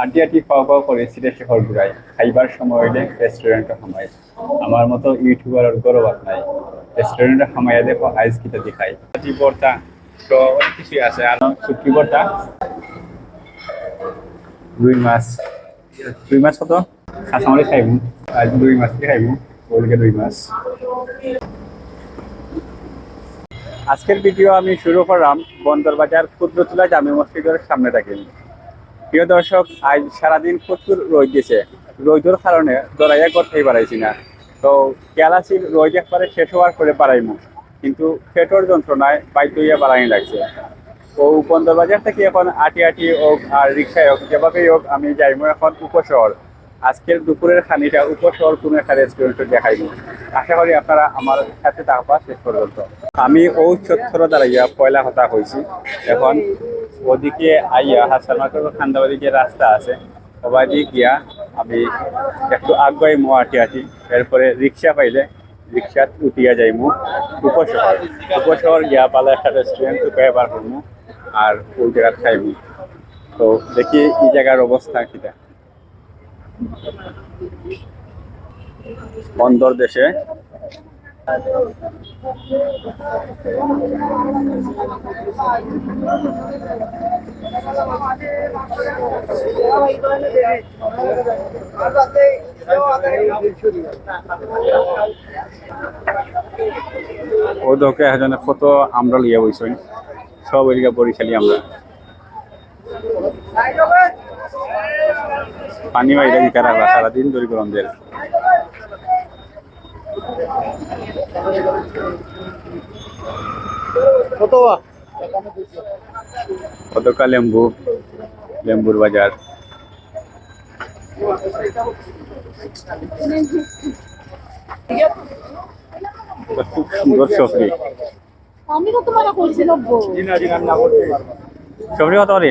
আটি খাওয়া খাওয়া করে সিটে শহর ঘুরাই। খাইবার সময় হইলে রেস্টুরেন্টে খামাই আমার মতো ইউটিউবারের গৌরব নাই। রেস্টুরেন্টে খামাইয়া দেখো আইস কিটা দেখাই আটি বর্তা তো অনেক কিছুই আছে। আর শুটকি বর্তা রুই মাছ। রুই মাছ কত? কাঁচামারি খাইব আজ রুই মাছ কি খাইব ওইদিকে রুই মাছ। আজকের ভিডিও আমি শুরু করলাম বন্দরবাজার ক্ষুদ্রতুলা জামে মসজিদের সামনে থেকে প্রিয় দর্শক, আজ সারাদিন প্রচুর রোদ দিয়েছে রোদের কারণে দরাইয়া করতেই পারাইছি না। তো ক্যালাসির রোদ একবারে শেষ হওয়ার করে পারাইমু কিন্তু পেটর যন্ত্রণায় বাইক হইয়া বাড়ানি লাগছে। ও বন্দরবাজার থেকে এখন আটি আটি হোক আর রিক্সায় হোক, যেভাবেই হোক, আমি যাইমু এখন উপশহর। আজকের দুপুরের খানিটা উপশহর কোনো একটা রেস্টুরেন্টে দেখাইব। আশা করি আপনারা আমার সাথে থাকবা শেষ পর্যন্ত। আমি ও চত্বর দাঁড়াইয়া পয়লা হতা হয়েছি এখন ওদিকে আইয়া হাসান খান্দাবাড়ি যে রাস্তা আছে, সবাই দিয়ে গিয়া আমি একটু আগ্রহী মো আটি আটি এরপরে রিক্সা পাইলে রিক্সা উঠিয়া যাই যাইমু উপশহর উপশহর গিয়া পালা একটা রেস্টুরেন্ট টুকাই বার করমু আর ওই জায়গা খাইমু। তো দেখি এই জায়গার অবস্থা কিটা। বন্দর দেশে। ও দোকে এজনে কত আমরা লিয়া বইছই সব এদিকে বরিশালি আমরা। পানি বাইরে দিতে রাখবা সারাদিন ধরে গরম দেয়। কতকা লেম্বু লেম্বুর বাজার খুব সুন্দর সবজি সবজি কত করে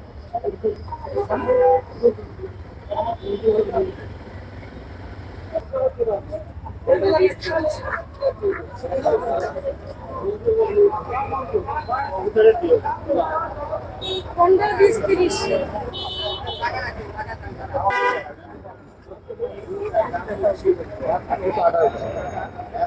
পনেরো বিশ তিরিশ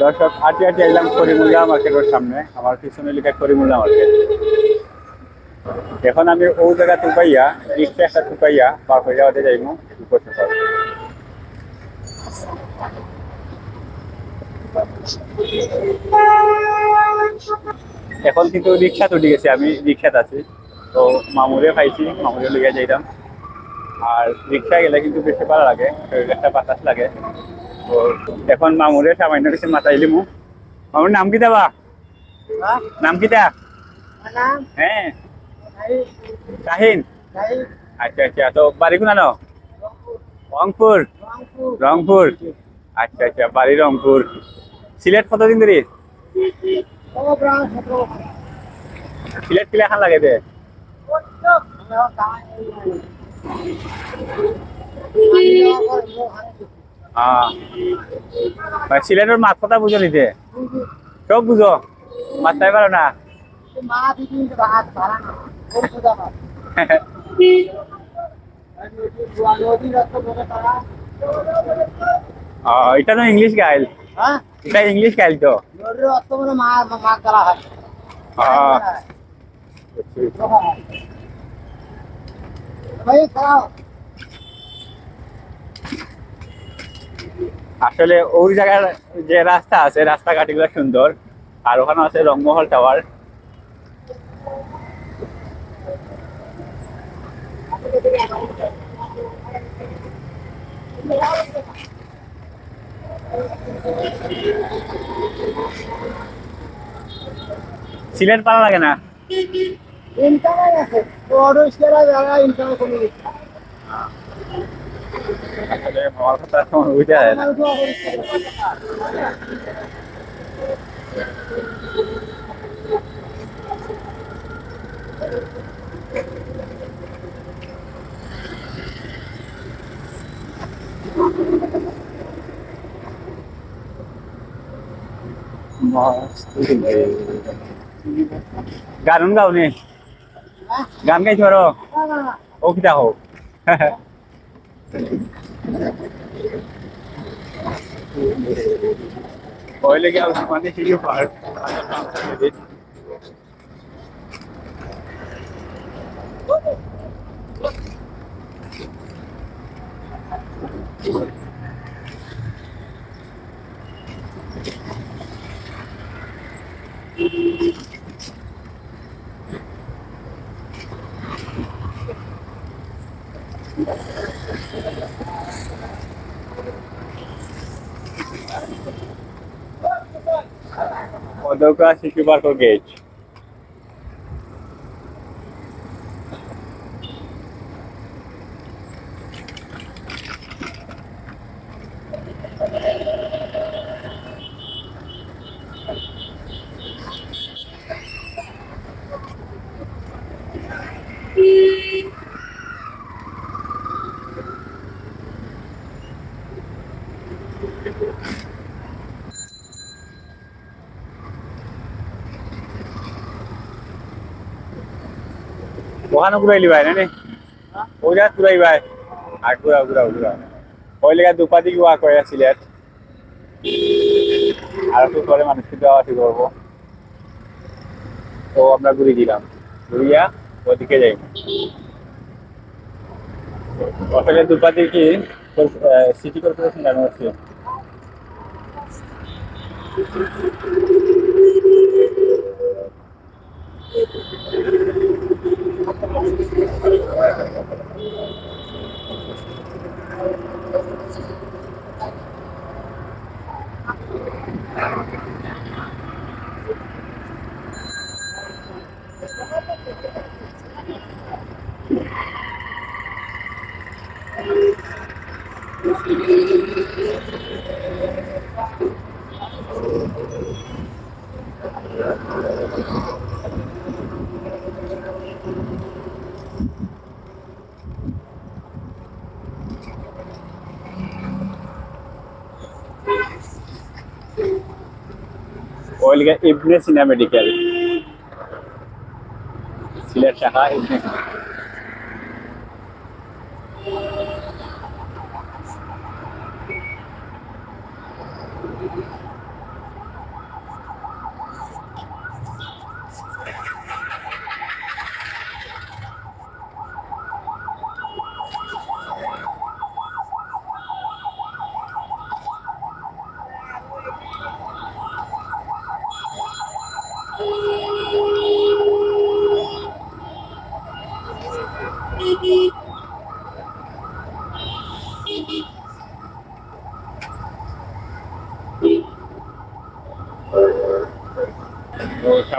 দর্শক আটি আটি এলাম করিমুল্লা মার্কেটের সামনে। আমার পিছনে লেখা করিমুল্লা মার্কেট। এখন আমি ও জায়গা টুকাইয়া, রিক্সা একটা টুকাইয়া বা হয়ে যাওয়াতে যাইব উপসফর এখন কিন্তু রিক্সা উঠে গেছে আমি রিক্সাতে আছি। তো মামুরে পাইছি মামুরে লইয়া যাইতাম। আর রিক্সা গেলে কিন্তু বেশি ভালো লাগে শরীরে একটা বাতাস লাগে। তো এখন মামুরে সামান্য কিছু মাথায় লিমু। মামুর নাম কি দেবা নাম কি দা হ্যাঁ। শাহিন। আচ্ছা আচ্ছা। তো বাড়ি কোনা ন রংপুর। রংপুর। আচ্ছা আচ্ছা বাড়ি রংপুর। সিলেট কতদিন ধরে? সিলেট কিলা খান লাগে দে। সিলেটের মাছ কথা বুঝো নিতে সব বুঝো। মাছ তাই পারো না। এটা তো ইংলিশ গাইল। হ্যাঁ? এটা ইংলিশ গাইল তো? আসলে ওই জায়গার যে রাস্তা আছে রাস্তাঘাট এগুলো সুন্দর। আর ওখানে আছে রংমহল টাওয়ার সিলেট পারা লাগে না? ইনকাম আছে। জায়গা ইনকাম কমে গেছে। আসলে আমার কথা তেমন বুঝতে হয় না গান গাওনি গান গাইতে পারো ও কিটা হোক ওই লেগে মানে সিঁড়ি পার para incentivar o gate. ওখানে ঘুরাইলি ভাই না ওই জায়গা ঘুরাই ভাই আর ঘুরা ঘুরা ঘুরা। ওই লেগে দুপাদি ওয়া করে সিলেট আর একটু পরে মানুষকে দেওয়া ঠিক করব। তো আমরা ঘুরিয়ে দিলাম। ঘুরিয়া ওদিকে যাই। আসলে দুপাদি কি সিটি কর্পোরেশন জানো হচ্ছে ওই লেগে ইবনে সিনা মেডিকেল সিলেট শাখা ইবনে সিনা।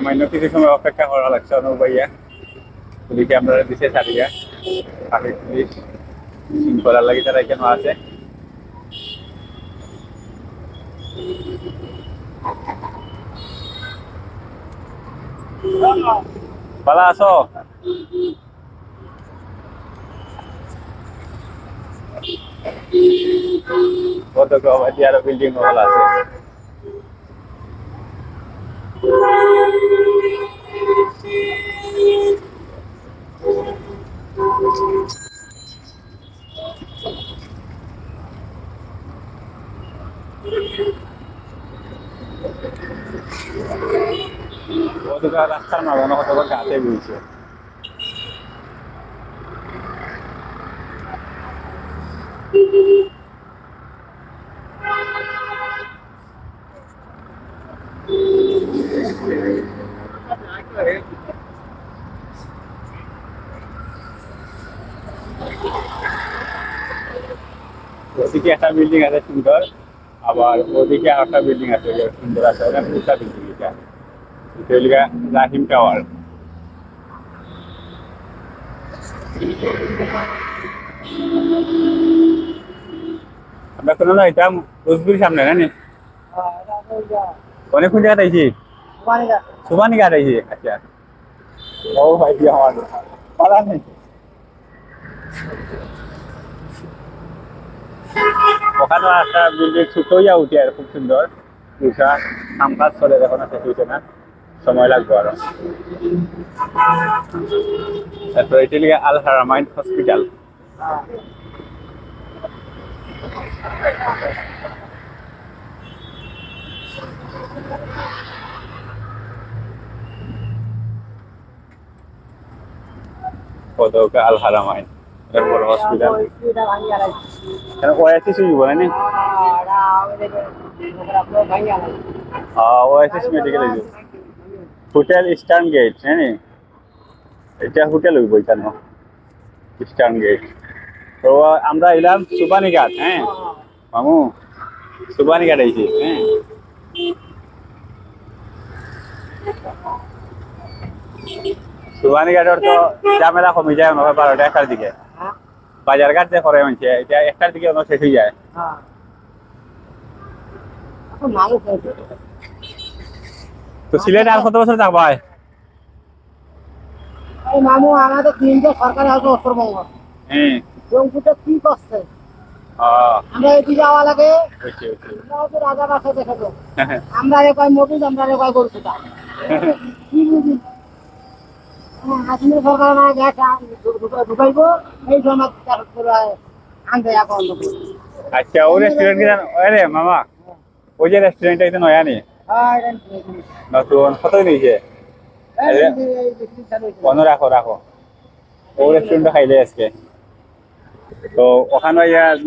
সামান্য কিছু সময় অপেক্ষা করা লাগছে, অনুপ ভাইয়া। পুলিশে আমরা দিছে ছাড়িয়া ট্রাফিক পুলিশ শৃঙ্খলার লাগি তারা এখানে আছে। ভালো আছো কত কবাদি আরও বিল্ডিং ভালো আছে। ওদিকে রাস্তার মাঝখানে কত গাছে বইছে। ওদিকে একটা বিল্ডিং আছে সুন্দর, আবার ওদিকে একটা বিল্ডিং আছে সুন্দর আছে উঁচা বিল্ডিং এটা। গিয়া রাহিম টাওয়ার। আমরা কোনো না এটা রোজগুড়ির সামনে না নি? অনেক আইছি? সুবানি ঘাট আইছি আচ্ছা। ও ভাই আমার পালা নেই ওখানে একটা বিল্ডিং ছোট হইয়া উঠে আর খুব সুন্দর। উঠা কাম কাজ চলে এখন হইছে না। সময় লাগবে আরও তারপর এটা লিগে আল হারামাইন হসপিটাল। কদকে আল হারামাইন এটা বড় হসপিটাল ওয়াইসি সুযোগ বলে নি ওয়াইসিস মেডিকেল হোটেল ইস্টার্ন গেট হ্যাঁ? এটা হোটেল হইব এখানে ইস্টার্ন গেট। তো আমরা এলাম সুবানি ঘাট হ্যাঁ? মামু সুবানি ঘাট আইছি হ্যাঁ? সুবানি ঘাটের তো ঝামেলা কমে যায় হয় বারোটা, একটার দিকে। বাজার ঘাট যে করে মানছে, এটা একটার দিকে শেষ হয়ে যায়। তো সিলেটে আর কত বছর থাকবাই মামু আমাদের তিনটে সরকারি হাউস উত্তরবঙ্গ। হ্যাঁ। রংপুরটা কি করছে? আহ, আমরা যাওয়া লাগে। আমরা রাজা বাসা দেখে তো আমরা রে কয় মজুদ আমরা রে কয় গরুটা কি বুঝি আসলে সরকার না গ্যাস ঢুকাইব। এই সময় আনতে এখন আচ্ছা ও রেস্টুরেন্ট কি জানো? আরে মামা। ওই যে রেস্টুরেন্টটা এটা নয়া নি নতুন কত দিয়েছে বন্ধ রাখো রাখো। ও রেস্টুরেন্টটা খাইলে আজকে। তো ওখানে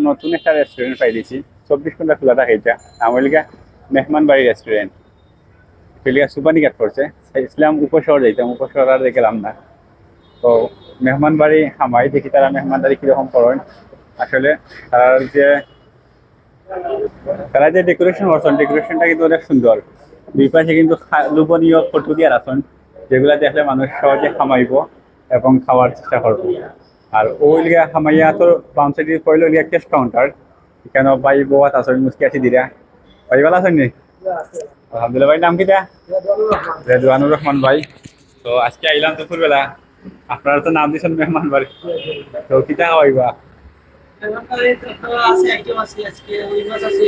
নতুন একটা রেস্টুরেন্ট পাই দিয়েছি চব্বিশ ঘণ্টা খোলা থাকে এটা। আমলিকা মেহমান বাড়ি রেস্টুরেন্ট ফিলিয়া সুপানি কাট করছে ইসলাম উপশহর যাইতাম উপশহর আর গেলাম না। তো মেহমান বাড়ি হামাই দেখি তারা মেহমান বাড়ি কীরকম করেন। আসলে তারা যে তারা যে ডেকোরেশন করছেন ডেকোরেশনটা কিন্তু অনেক সুন্দর। দুই পাশে কিন্তু লোভনীয় ফটো দিয়ে রাখছেন যেগুলা দেখলে মানুষ সহজে খামাইব এবং খাওয়ার চেষ্টা করব। আর ওই লিগা খামাইয়া তো বাম সাইডে পড়ল লিগা ক্যাশ কাউন্টার কেন ভাই বউ আসেন মুসকি আসি দিরা? ভাই ভালো আছেন নি? আলহামদুলিল্লাহ ভাই নাম কিটা রেদওয়ানুর রহমান ভাই। তো আজকে আইলাম দুপুরবেলা। আপনারা তো নাম দিয়েছেন মেহমান বাড়ি তো কিটা খাওয়াইবা? আছে আইটেম আছে আজকে রুই মাছ আছে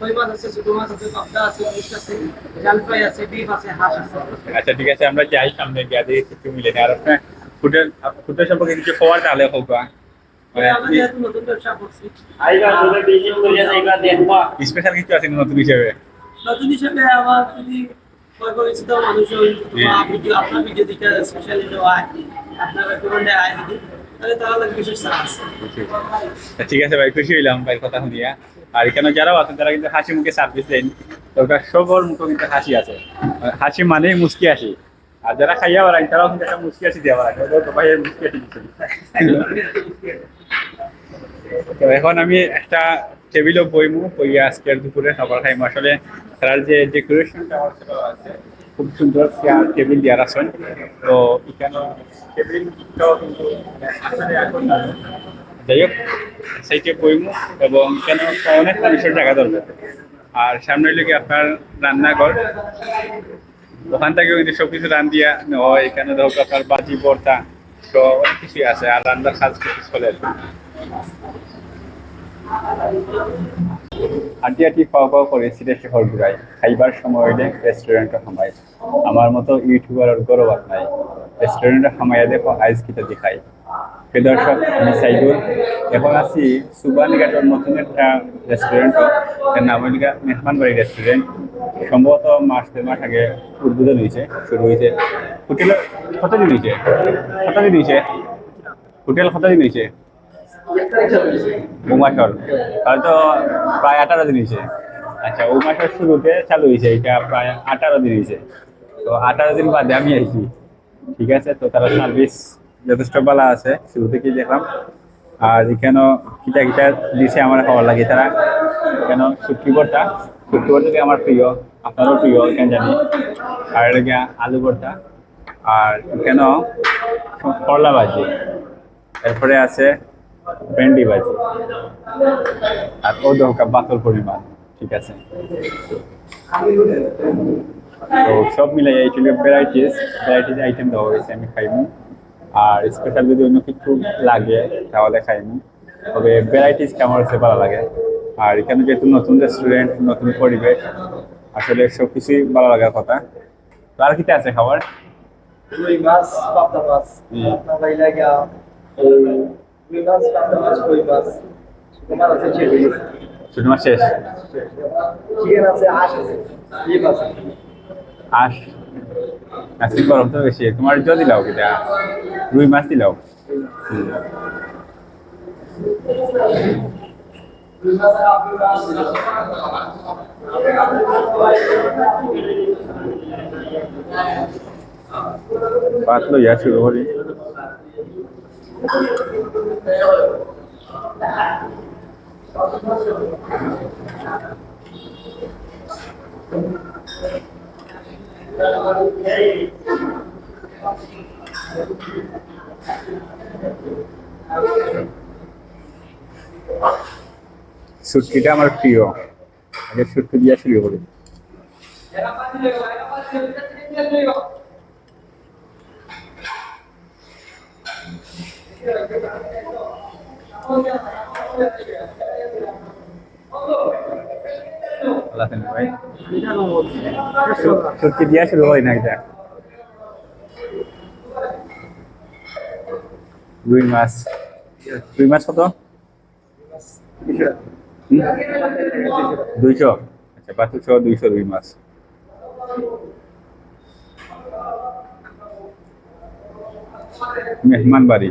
কই মাছ আছে ছোট মাছ আছে পাবদা আছে ফিশ আছে জাল ফ্রাই আছে বিফ আছে হাঁস আছে আচ্ছা ঠিক আছে আমরা যাই সামনে গিয়ে দিয়ে কিছু মিলে নিই। আর আপনার ফুটের ফুটের সম্পর্কে কিছু খবর তাহলে হোক করছি স্পেশাল কিছু আছে নতুন হিসেবে? নতুন হিসেবে আমার যদি পরিচিত মানুষ আপনার ভিডিও দিকে স্পেশালি হয় আপনার রেকমেন্ডে আয়। যদি ঠিক আছে ভাই, খুশি হইলাম ভাই কথা শুনিয়া। আর এখানে যারাও আছেন, তারা কিন্তু হাসি মুখে সার্ভিস দেন ওটা সবর মুখে কিন্তু হাসি আছে। হাসি মানেই মুসকি হাসি। আর যারা খাইয়া বাড়াই তারাও কিন্তু একটা মুসকি হাসি দেওয়া বাড়ায় ভাইয়ের মুসকি তো এখন আমি একটা টেবিলও বইমু, বইয়া আজকের দুপুরে খাবার খাইমু। আসলে তার যে ডেকোরেশনটা আমার আছে খুব সুন্দর চেয়ার টেবিল দেওয়ার আছেন তো এখানে এখন যাই হোক, সেইটা বইমু এবং কেন অনেক মানুষের জায়গা দরকার আর সামনে হইলে আপনার রান্নাঘর। ওখান থেকেও কিন্তু সব কিছু রান দিয়া হয়। এখানে ধরো আপনার বাজি পর্দা তো অনেক কিছুই আছে। আর রান্নার সাজ কিছু চলে আটি আটি খাওয়া খাওয়া করে সিটে শহর ঘুরাই। খাইবার সময় হইলে রেস্টুরেন্টে খামাই আমার মতো ইউটিউবার গৌরব নাই। রেস্টুরেন্টে খামাইয়া দেখো আইস কিটা দেখাই দর্শক, আমি সাইদুল। এখন আছি সুবানিঘাটের নতুন একটা রেস্টুরেন্ট নাম হইল গিয়া মেহমান বাড়ি রেস্টুরেন্ট সম্ভবত মাস দেড় মাস আগে উদ্বোধন হয়েছে শুরু হয়েছে হোটেল কতদিন হয়েছে কতদিন হয়েছে হোটেল কতদিন হয়েছে ও মাসর তাহলে তো প্রায় আঠারো দিন হয়েছে। আচ্ছা ও মাসের শুরুতে চালু হয়েছে, এটা প্রায় আঠারো দিন হয়েছে। তো আঠারো দিন বাদে আমি আইছি। ঠিক আছে, তো তারা সার্ভিস যথেষ্ট ভালো আছে, শুরু থেকেই দেখলাম। আর এখানে কিটা কিটা দিছে আমার খাবার লাগে তারা। কেন শুটকি ভর্তা আমার প্রিয়, আপনারও প্রিয়, কেন জানি। আর এটা আলু ভর্তা। আর কেন করলা ভাজি। এরপরে আছে ভেন্ডি ভাজি আর ও দহকা বাতল পরিমাণ ঠিক আছে? তো সব মিলাই এইগুলো ভ্যারাইটিস ভ্যারাইটিস আইটেম দেওয়া হয়েছে আমি খাইমু। আর স্পেশাল যদি অন্য কিছু লাগে তাহলে খাইমু। তবে ভ্যারাইটিস কেমন হচ্ছে ভালো লাগে। আর এখানে যেহেতু নতুন রেস্টুরেন্ট নতুন পরিবেশ আসলে সব কিছুই ভালো লাগার কথা। তো আর কিটা আছে খাবার? রুই মাছ পাবদা মাছ। আপনার এই রুই মাছ পাবদা মাছ কই মাছ তোমার আছে চিংড়ি ছোট মাছ শেষ চিকেন আছে আশ আছে ডিম আছে আস আজকে গরম তো বেশি তোমার জ দিলাও কিটা রুই মাছ দিলাও হুম। ভাত লইয়া শুরু করি সুটকিটা আমার প্রিয়। আগে সুটকি দিয়া শুরু করি ভালো আছেন ভাই সুটকি দিয়া শুরু করি না এটা রুই মাছ রুই মাছ কত হুম? দুইশো আচ্ছা পাঁচশো দুইশো রুই মাছ মেহমান বাড়ি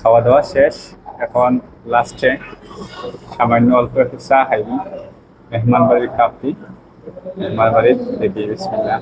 খাওয়া দাওয়া শেষ এখন লাস্টে সামান্য অল্প একটু চা খাইব। মেহমান বাড়ির কাপটি মেহমান বাড়ির দেখি বিসমিল্লা